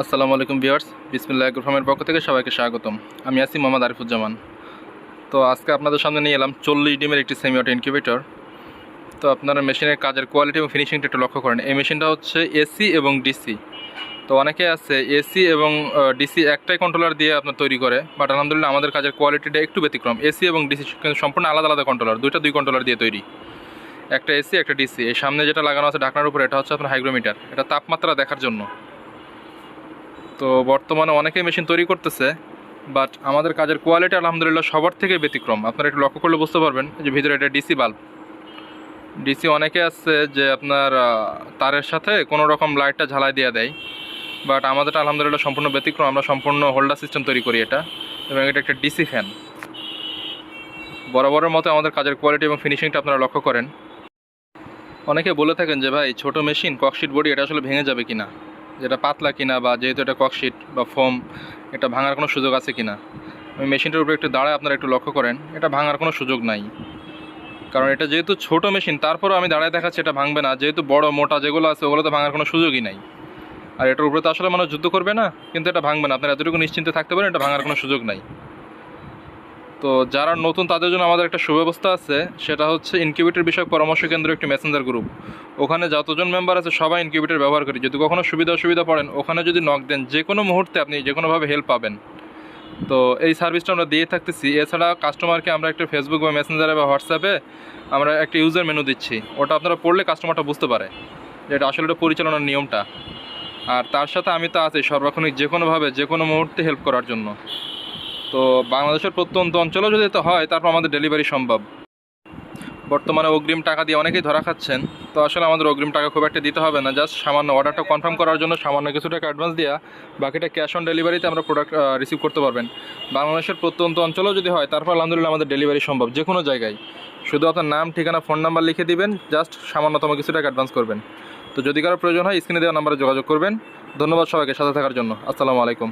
আসসালামু আলাইকুম ভিউয়ার্স, বিসমিল্লাহ ফার্মের পক্ষ থেকে সবাইকে স্বাগতম। আমি আছি মোহাম্মদ আরিফুজ্জামান। তো আজকে আপনাদের সামনে নিয়ে এলাম চল্লিশ ডিমের একটি সেমি অটো ইনকিউবেটর তো আপনারা মেশিনের কাজের কোয়ালিটি এবং ফিনিশিংটা একটু লক্ষ্য করেন। এই মেশিনটা হচ্ছে এসি এবং ডিসি তো অনেকে আছে এসি এবং ডিসি একটাই কন্ট্রোলার দিয়ে আপনার তৈরি করে বাট আলহামদুলিল্লাহ আমাদের কাজের কোয়ালিটিটা একটু ব্যতিক্রম। এসি এবং ডিসি কিন্তু সম্পূর্ণ আলাদা আলাদা কন্ট্রোলার দুইটা দুই কন্ট্রোলার দিয়ে তৈরি। একটা এসি একটা ডিসি এই সামনে যেটা লাগানো আছে ঢাকনার উপরে, এটা হচ্ছে আপনার হাইগ্রোমিটার এটা তাপমাত্রা দেখার জন্য। তো বর্তমানে অনেকেই মেশিন তৈরি করতেছে বাট আমাদের কাজের কোয়ালিটি আলহামদুলিল্লাহ সবার থেকে ব্যতিক্রম। আপনারা একটু লক্ষ্য করলে বুঝতে পারবেন যে ভিতরে এটা ডিসি বাল্ব ডিসি অনেকে আছে যে আপনার তারের সাথে কোনো রকম লাইটটা ঝালাই দিয়ে দেয় বাট আমাদেরটা আলহামদুলিল্লাহ সম্পূর্ণ ব্যতিক্রম। আমরা সম্পূর্ণ হোল্ডার সিস্টেম তৈরি করি এটা, এবং এটা একটা ডিসি ফ্যান বরাবরের মতো আমাদের কাজের কোয়ালিটি এবং ফিনিশিংটা আপনারা লক্ষ্য করেন। অনেকে বলে থাকেন যে, ভাই, ছোট মেশিন ককশিট বডি এটা আসলে ভেঙে যাবে কিনা? যেটা পাতলা কিনা বা যেহেতু এটা ককশিট বা ফোম এটা ভাঙার কোনো সুযোগ আছে কিনা? আমি মেশিনটার উপরে একটু দাঁড়ায় আপনারা একটু লক্ষ্য করেন, এটা ভাঙার কোনো সুযোগ নাই। কারণ এটা যেহেতু ছোট মেশিন তারপরেও আমি দাঁড়ায় দেখাচ্ছি এটা ভাঙবে না। যেহেতু বড়, মোটা যেগুলো আছে ওগুলো তো ভাঙার কোনো সুযোগই নাই। আর এটার উপরে তো আসলে মানুষ যুদ্ধ করবে না, কিন্তু এটা ভাঙবে না। আপনারা এতটুকু নিশ্চিন্তে থাকতে পারেন, এটা ভাঙার কোনো সুযোগ নাই। তো যারা নতুন, তাদের জন্য আমাদের একটা সুব্যবস্থা আছে। সেটা হচ্ছে ইনকিউবেটর বিষয়ক পরামর্শ কেন্দ্র একটি মেসেঞ্জার গ্রুপ ওখানে যতজন মেম্বার আছে, সবাই ইনকিউবেটর ব্যবহার করি। যদি কখনো সুবিধা অসুবিধা পড়েন, ওখানে যদি নক দেন যে কোনো মুহূর্তে আপনি যে কোনোভাবে হেল্প পাবেন। তো এই সার্ভিসটা আমরা দিয়ে থাকতেছি। এছাড়া কাস্টমারকে আমরা একটা ফেসবুক বা মেসেঞ্জারে বা হোয়াটসঅ্যাপে আমরা একটা ইউজার মেনু দিচ্ছি। ওটা আপনারা পড়লে কাস্টমারটা বুঝতে পারে যে এটা আসলে পরিচালনার নিয়মটা। আর তার সাথে আমি তো আছি সর্বক্ষণিক যে কোনোভাবে যে কোনো মুহূর্তে হেল্প করার জন্য। তো বাংলাদেশের প্রত্যন্ত অঞ্চলেও যদি তো হয়, তারপর আমাদের ডেলিভারি সম্ভব। বর্তমানে অগ্রিম টাকা দিয়ে অনেকেই ধরা খাচ্ছেন, তো আসলে আমাদের অগ্রিম টাকা খুব একটা দিতে হবে না জাস্ট সামান্য অর্ডারটা কনফার্ম করার জন্য সামান্য কিছু টাকা অ্যাডভান্স দেওয়া বাকিটা ক্যাশ অন ডেলিভারিতে আমরা প্রোডাক্ট রিসিভ করতে পারবেন। বাংলাদেশের প্রত্যন্ত অঞ্চলেও যদি হয়, তারপর আলহামদুলিল্লাহ আমাদের ডেলিভারি সম্ভব যে কোনো জায়গায়। শুধু আপনার নাম, ঠিকানা ফোন নাম্বার লিখে দিবেন জাস্ট সামান্যতম কিছু টাকা অ্যাডভান্স করবেন। তো যদি কারও প্রয়োজন হয় স্ক্রিনে দেওয়া নাম্বারে যোগাযোগ করবেন। ধন্যবাদ সবাইকে সাথে থাকার জন্য। আসসালামু আলাইকুম।